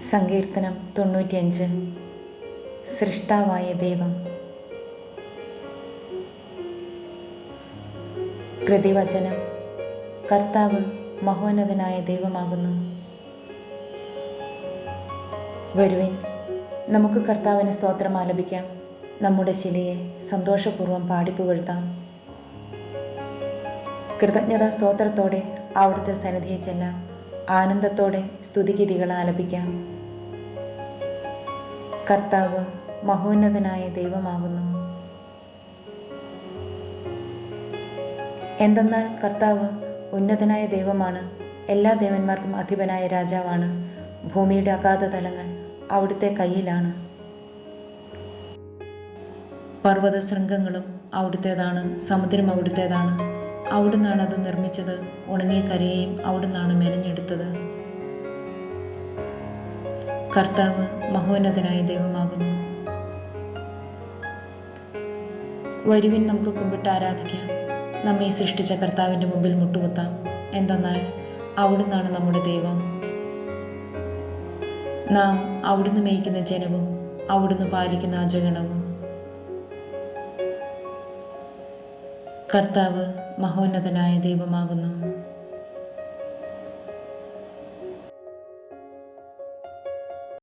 സങ്കീർത്തനം തൊണ്ണൂറ്റിയഞ്ച്. സൃഷ്ടാവായ ദൈവം. പ്രതിവചനം. കർത്താവ് മഹോന്നതനായ ദൈവമാകുന്നു. വരുവിൻ നമുക്ക് കർത്താവിന് സ്തോത്രം ആലപിക്കാം. നമ്മുടെ ശിലയെ സന്തോഷപൂർവം പാടിപ്പുകഴ്ത്താം കൃതജ്ഞതാ സ്തോത്രത്തോടെ അവിടുത്തെ സന്നിധിയെ ചെല്ലാം. ആനന്ദത്തോടെ സ്തുതിഗിതികൾ ആലപിക്കാം. കർത്താവ് മഹോന്നതനായ ദൈവമാകുന്നു. എന്തെന്നാൽ കർത്താവ് ഉന്നതനായ ദൈവമാണ് എല്ലാ ദേവന്മാർക്കും അധിപനായ രാജാവാണ് ഭൂമിയുടെ അഗാധ തലങ്ങൾ അവിടുത്തെ കയ്യിലാണ്. പർവത ശൃംഗങ്ങളും അവിടുത്തേതാണ് സമുദ്രം അവിടുത്തേതാണ്. അവിടുന്നാണ് അത് നിർമ്മിച്ചത്. ഉണങ്ങിയ കരയെയും അവിടുന്നാണ് മെനഞ്ഞെടുത്തത് കർത്താവ് മഹോന്നതനായ ദൈവമാകുന്നു. വരുവിൻ നമുക്ക് കുമ്പിട്ട് ആരാധിക്കാം. നമ്മെ സൃഷ്ടിച്ച കർത്താവിന്റെ മുമ്പിൽ മുട്ടുകുത്താം. എന്തെന്നാൽ അവിടുന്നാണ് നമ്മുടെ ദൈവം. നാം അവിടുന്ന് മേയ്ക്കുന്ന ജനവും അവിടുന്ന് പാലിക്കുന്ന അജഗണവും കർത്താവ് മഹോന്നതനായ ദൈവമാകുന്നു.